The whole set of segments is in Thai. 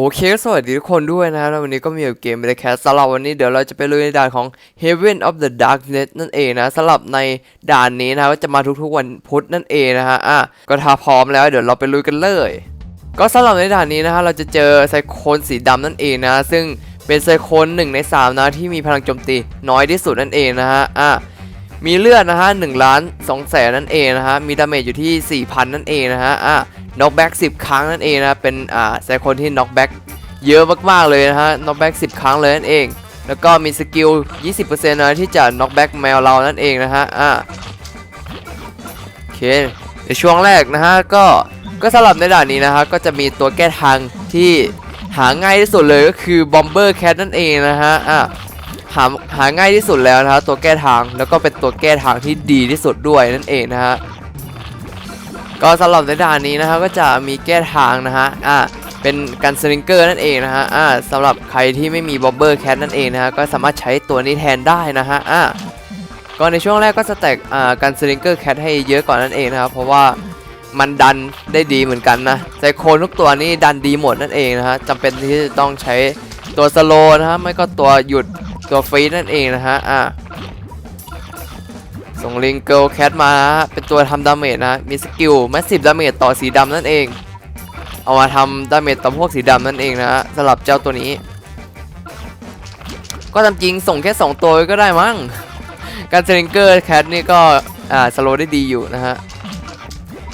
โอเค สวัสดีทุกคนด้วยนะครับวันนี้ก็มีเกมเบลแคสสำหรับวันนี้เดี๋ยวเราจะไปลุยในด่านของ Heaven of the Darkness นั่นเองนะสำหรับในด่านนี้นะก็จะมาทุกๆวันพุธนั่นเองนะฮะอะก็ถ้าพร้อมแล้วเดี๋ยวเราไปลุยกันเลย ก็สำหรับในด่านนี้นะฮะเราจะเจอไซโคนสีดำนั่นเองนะ ซึ่งเป็นไซโคนหนึ่งในสามนะที่มีพลังโจมตีน้อยที่สุดนั่นเองนะฮะอะมีเลือดนะฮะหนึ่งล้านสองแสนนั่นเองนะฮะมีดาเมจอยู่ที่4,000นั่นเองนะฮะอะ น็อกแบ็ก10ครั้งนั่นเองนะเป็นอ่าไซโคนที่น็อกแบ็กเยอะมากๆเลยนะฮะน็อกแบ็ก10ครั้งเลยนั่นเอง แล้วก็มีสกิล 20%นะที่จะน็อกแบ็กแมวเรานั่นเองนะฮะอ่าโอเคในช่วงแรกนะฮะก็ก็สำหรับในด่านนี้นะฮะก็จะมีตัวแก้ทางที่หาง่ายที่สุดเลยก็คือบอมเบอร์แคทนั่นเองนะฮะอ่าหาหาง่ายที่สุดแล้วนะฮะตัวแก้ทางแล้วก็เป็นตัวแก้ทางที่ดีที่สุดด้วยนั่นเองนะฮะ ก็สำหรับในด่านนี้นะฮะก็จะมีแก้ทางนะฮะอ่าเป็นการสลิงเกอร์นั่นเองนะฮะอ่าสำหรับใครที่ไม่มีบอมเบอร์แคทนั่นเองนะฮะก็สามารถใช้ตัวนี้แทนได้นะฮะอ่าก็ในช่วงแรกก็สแต็กอ่าการสลิงเกอร์แคทให้เยอะก่อนนั่นเองนะครับเพราะว่ามันดันได้ดีเหมือนกันนะไซโคนทุกตัวนี่ดันดีหมดนั่นเองนะฮะจำเป็นที่จะต้องใช้ตัวสโลนะฮะไม่ก็ตัวหยุดตัวฟรีดนั่นเองนะฮะอ่า ส่งลิงเกิลแคทมานะเป็นตัวทำดาเมจนะ มีสกิลแมสซีฟดาเมจต่อสีดำนั่นเอง เอามาทำดาเมจต่อพวกสีดำนั่นเองนะฮะสำหรับเจ้าตัวนี้ ก็ตามจริงส่งแค่ 2 ตัวก็ได้มั้ง การสลิงเกอร์แคทนี่ก็อ่าสโลได้ดีอยู่นะฮะ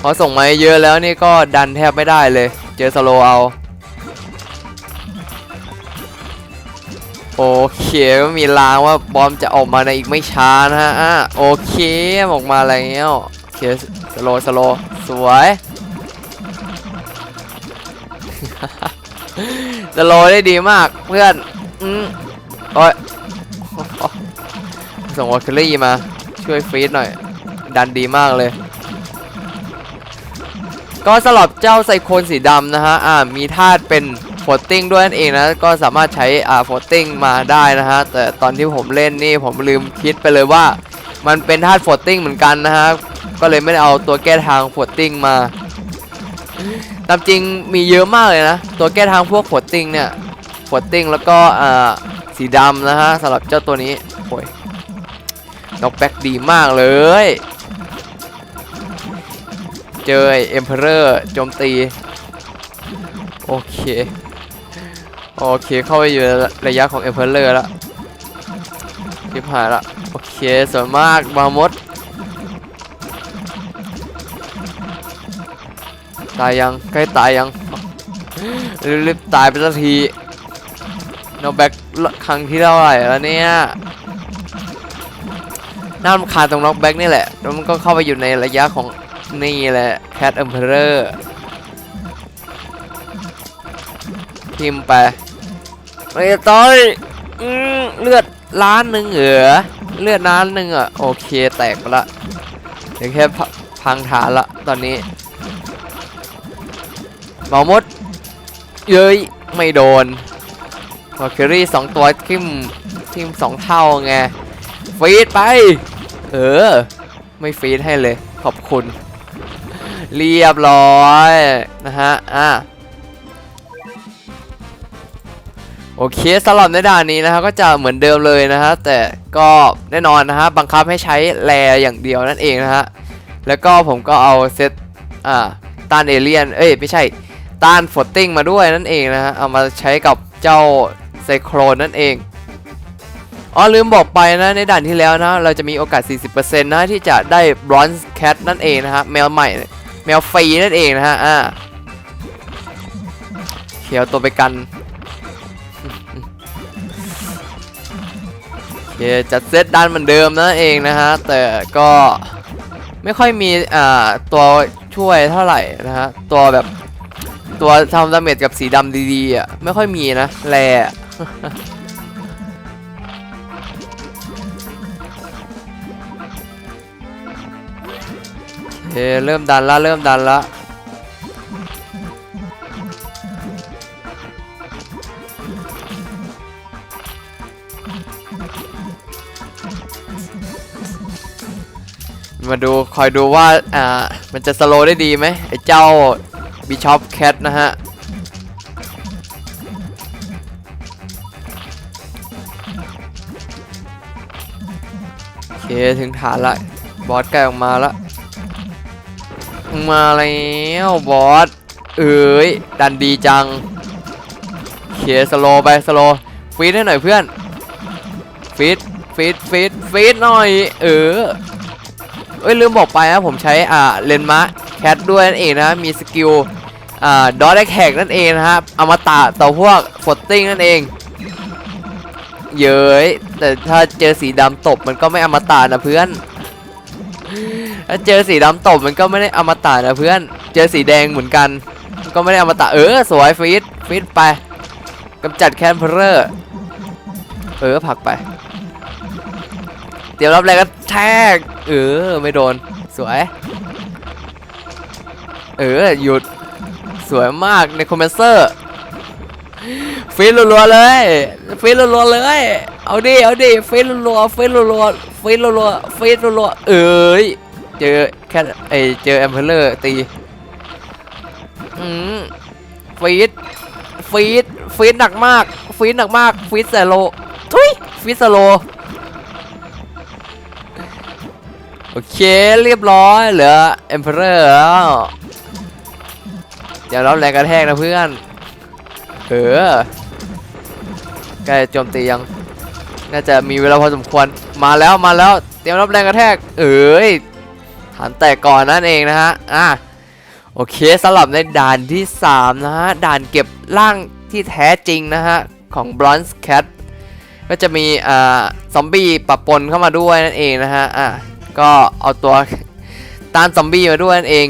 พอส่งมาเยอะแล้วนี่ก็ดันแทบไม่ได้เลย เจอสโลเอา โอเคก็มีลางว่าบอมจะออกมาในอีกไม่ช้านะฮะโอเคออกมาแล้วโอเคสโลสโลสวยสโลได้ดีมากเพื่อนอืมโอ้ยส่งวอลคิลี่มาช่วยฟรีดหน่อย ดันดีมากเลย ก็สำหรับเจ้าไซโคนสีดำนะฮะอ่ามีธาตุเป็น โฟตติ้งด้วยนั่นเองนะก็สามารถใช้อ่าโฟตติ้งมาได้นะฮะแต่ตอนที่ผมเล่นนี่ผมลืมคิดไปเลยว่า มันเป็นธาตุโฟตติ้งเหมือนกันนะฮะก็เลยไม่ได้เอาตัวแก้ทางโฟตติ้งมาตามจริงมีเยอะมากเลยนะ ตัวแก้ทางพวกโฟตติ้งเนี่ยโฟตติ้งแล้วก็อ่าสีดำนะฮะสำหรับเจ้าตัวนี้โอ้ยน็อกแบ็กดีมากเลย เจอเอ็มเพอเรอร์โจมตี โอเค โอเคเข้าไปอยู่ในระยะของเอเพอเรอร์แล้วทิพหายละโอเคสวยมากบามดตายยังใกล้ตายยังรีบๆตายไปสักทีโนแบ็กครั้งที่เท่าไหร่แล้วเนี่ยน่ารำคาญตรงน็อกแบ็กนี่แหละแล้วมันก็เข้าไปอยู่ในระยะของนี่แหละแคทเอ็มเพอเรอร์ทิมไป ไอ้ต้อยอืมเลือดล้านหนึ่งเหรอเลือดล้านหนึ่งอะโอเคแตกไปละเดี๋ยวแค่พังฐานละตอนนี้หมอมด เย้ยไม่โดนมอร์คิรี่สองตัวทิมทิมสองเท่าไงฟีดไป เออ ไม่ฟีดให้เลย ขอบคุณ เรียบร้อย นะฮะ อะ โอเคสำหรับในด่านนี้นะครับก็จะเหมือนเดิมเลยนะฮะแต่ก็แน่นอนนะฮะบังคับให้ใช้แรอย่างเดียวนั่นเองนะฮะแล้วก็ผมก็เอาเซตอ่าต้านเอเลียนเอ้ยไม่ใช่ต้านฟอตติ้งมาด้วยนั่นเองนะฮะเอามาใช้กับเจ้าไซโครนนั่นเองอ๋อลืมบอกไปนะในด่านที่แล้วนะเราจะมีโอกาส 40%นะที่จะได้บรอนซ์แคทนั่นเองนะฮะแมวใหม่แมวฟรีนั่นเองนะฮะอ่าเขียวตัวไปกัน เคจัดเซตดันเหมือนเดิมนั่นเองนะฮะ แต่ก็ไม่ค่อยมีอ่าตัวช่วยเท่าไหร่นะฮะ ตัวแบบตัวทำดาเมจกับสีดำดีๆอะไม่ค่อยมีนะแรอะเเริ่มดันละเริ่มดันละ มาดูคอยดูว่าอ่ามันจะสโลได้ดีไหมไอ้เจ้าบิชอปแคทนะฮะโอเคถึงฐานละบอสใกล้ออกมาละมาแล้วบอสเอ้ยดันดีจังเคสโลไปสโลฟีดให้หน่อยเพื่อนฟีดฟีดฟีดฟีดหน่อย เออ เอ้ยลืมบอกไปนะผมใช้อ่าเลนมาแคทด้วยนั่นเองนะมีสกิลอ่าดอทแขกนั่นเองนะครับอมตะต่อพวกฟอตติ้งนั่นเอง เย้ยแต่ถ้าเจอสีดำตบมันก็ไม่อมตะนะเพื่อนถ้าเจอสีดำตบมันก็ไม่ได้อมตะนะเพื่อน เจอสีแดงเหมือนกัน ก็ไม่ได้อมตะเออสวยฟีดฟีดไปกำจัดแคนเพลอร์เออผักไป ดี๋ยวรับแรงกันแทกเออไม่โดน สวย เออหยุดสวยมากในคอมเมนเซอร์ฟีดรัวๆเลยฟีดรัวๆเลย เอาดิเอาดิฟีดรัวๆฟีดรัวๆฟีดรัวๆฟีดรัวๆเอ้ยเจอแค่ไอเจอแอมเพลเลอร์ตีอืมฟีดฟีดฟีดหนักมากฟีดหนักมากฟีดแสโลทุยฟีดสโล โอเคเรียบร้อยเหลือ Emperor แล้วเดี๋ยวรับแรงกระแทกนะเพื่อน เออใกล้โจมตียัง น่าจะมีเวลาพอสมควร มาแล้วมาแล้ว เตรียมรับแรงกระแทก เอ้ยฐานแตกก่อนนั่นเองนะฮะ อะ โอเคสำหรับในด่านที่ 3 นะฮะ ด่านเก็บร่างที่แท้จริงนะฮะ ของ Bronze Cat ก็จะมีอ่าซอมบี้ปะปนเข้ามาด้วยนั่นเองนะฮะ อะ ก็เอาตัวต้านซอมบี้มาด้วยนั่นเอง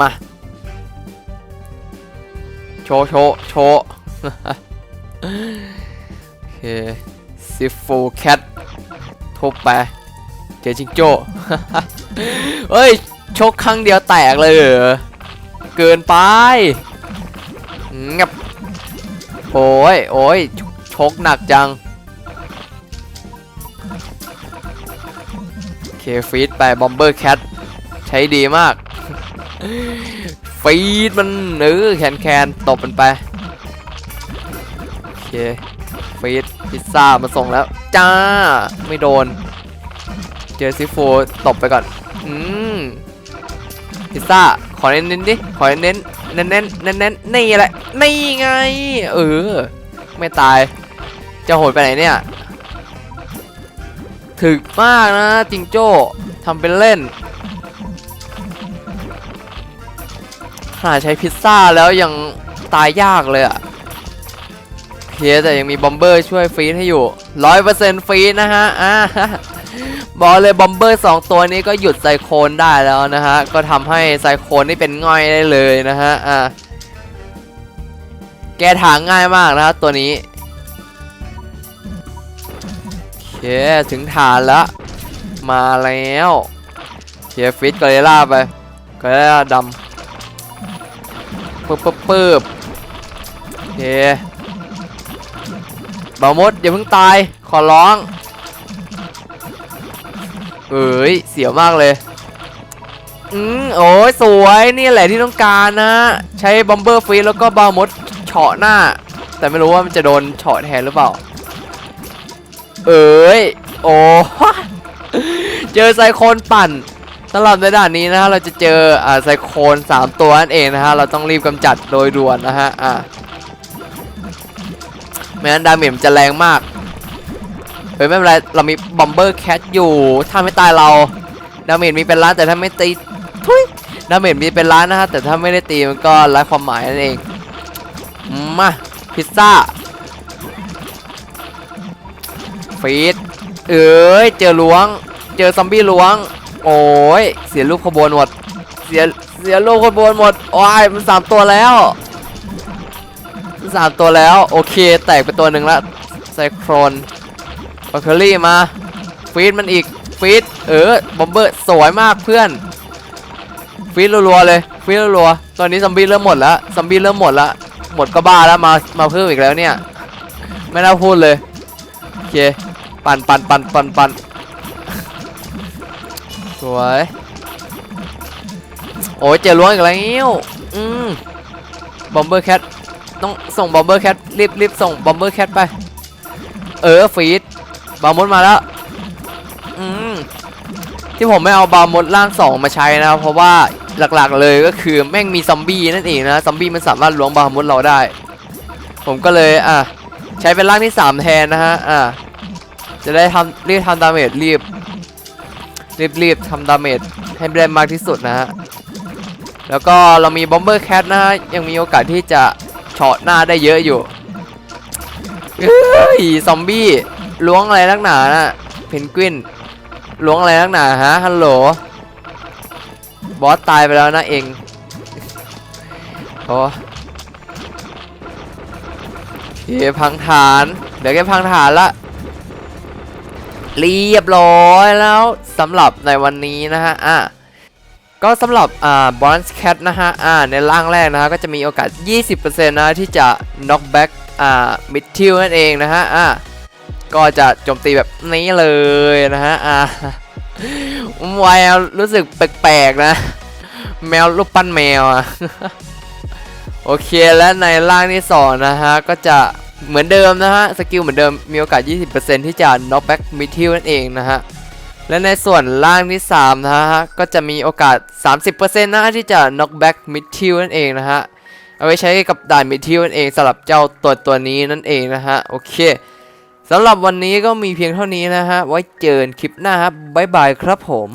มา โชว์โชว์โชว์โอเคซิฟูแคททุบไป เจอจิงโจ้ เฮ้ย ชกครั้งเดียวแตกเลยเหรอ เกินไปงับโอ้ยโอ้ยชกหนักจัง เคฟีดไปบอมเบอร์แคทใช้ดีมาก ฟีดมันเออแคนแคนตบมันไป โอเคฟีดพิซซ่ามาส่งแล้ว จ้า ไม่โดน เจอซิโฟตบไปก่อน อืมพิซซ่า ขอเน้นๆดิ ขอเน้นเน้นเน้นเน้นๆนี่แหละนี่ไง เออ ไม่ตาย จะโหดไปไหนเนี่ย ถึกมากนะจิงโจ้ทำเป็นเล่นขนาดใช้พิซซ่าแล้วยังตายยากเลยอะเพียแต่ยังมีบอมเบอร์ช่วยฟรีให้อยู่ร้อยเปอร์เซ็นต์ฟรีนะฮะอ่าบอกเลยบอมเบอร์สองตัวนี้ก็หยุดไซโคนได้แล้วนะฮะ ก็ทำให้ไซโคนนี่เป็นง่อยได้เลยนะฮะอ่าแกถางง่ายมากนะฮะตัวนี้ เคถึงฐานแล้วมาแล้วเคฟิตกอริลล่าไปกอริลล่าดำปึ๊บปึ๊บปึ๊บเคบามดอย่าเพิ่งตายขอร้องเอ้ยเสียวมากเลยอืมโอ้ยสวยนี่แหละที่ต้องการนะ ใช้บอมเบอร์ฟีแล้วก็บามดเฉาะหน้า แต่ไม่รู้ว่ามันจะโดนเฉาะแทนหรือเปล่า เอ้ย โอ้เจอไซโคนปั่นสำหรับในด่านนี้นะฮะเราจะเจออ่าไซโคน3 ตัวนั่นเองนะฮะเราต้องรีบกำจัดโดยด่วนนะฮะอ่าไม่งั้นดาเมจจะแรงมากเฮ้ยไม่เป็นไรเรามีบอมเบอร์แคทอยู่ถ้าไม่ตายเราดาเมจมีเป็นล้านแต่ถ้าไม่ตีทุยดาเมจมีเป็นล้านนะฮะแต่ถ้าไม่ได้ตีมันก็ไร้ความหมายนั่นเองมาพิซซ่า ฟีดเอ้ยเจอล้วง เจอซอมบี้ล้วง โอ้ยเสียรูปขบวนหมด เสียเสียรูปขบวนหมดโอ้ยมันสามตัวแล้วสามตัวแล้ว โอเค แตกไปตัวหนึ่งละไซโครนบาเคอรี่มาฟีดมันอีกฟีดเออบอมเบอร์สวยมากเพื่อนฟีดรัวๆเลยฟีดรัวๆตอนนี้ซอมบี้เริ่มหมดแล้วซอมบี้เริ่มหมดแล้วหมดก็บ้าแล้วมามาเพิ่มอีกแล้วเนี่ย ไม่น่าพูดเลย โอเค ปันปันปันปันปันสวยโอ้ยเจอล้วงอีกแล้วอืมบอมเบอร์แคทต้องส่งบอมเบอร์แคทรีบรีบส่งบอมเบอร์แคทไป เออฟีดบาร์มดมาแล้วอืมที่ผมไม่เอาบาร์มดร่างสองมาใช้นะเพราะว่าหลักๆเลยก็คือแม่งมีซอมบี้นั่นเองนะซอมบี้มันสามารถล้วงบาร์มดเราได้ ผมก็เลยอะใช้เป็นร่างที่ 3 แทนนะฮะอะ จะได้ทำรีบทำดาเมจรีบ รีบรีบทำดาเมจให้ได้มากที่สุดนะฮะ แล้วก็เรามีบอมเบอร์แคทนะฮะ ยังมีโอกาสที่จะเฉาะหน้าได้เยอะอยู่เอ้ยซอมบี้ล้วงอะไรนักหนาน่ะเพนกวินล้วงอะไรนักหนาฮะฮัลโหลบอสตายไปแล้วนะเองโอ้โอเคพังฐาน เดี๋ยวแกพังฐานละ เรียบร้อยแล้วสำหรับในวันนี้นะฮะอะก็สำหรับอ่าบอลส์แคทนะฮะอ่าในร่างแรกนะฮะก็จะมีโอกาส 20%นะที่จะ knock back อ่า mid t i l นั่นเองนะฮะอะก็จะโจมตีแบบนี้เลยนะฮะอ่าแมวรู้สึกแปลกๆนะ แมวรูปปั้นแมวอะโอเคและในร่างที่สองนะฮะก็จะ เหมือนเดิมนะฮะ สกิลเหมือนเดิมมีโอกาส 20%ที่จะ knock back m i d t i l นั่นเองนะฮะ และในส่วนล่างที่ 3 นะฮะ ก็จะมีโอกาส 30%นะที่จะ knock back m i d t i l นั่นเองนะฮะ เอาไว้ใช้กับด่าน m i d t i l นั่นเองสำหรับเจ้าตัวตัวนี้นั่นเองนะฮะ โอเคสำหรับวันนี้ก็มีเพียงเท่านี้นะฮะ ไว้เจอกันคลิปหน้าครับบ๊ายบายครับผม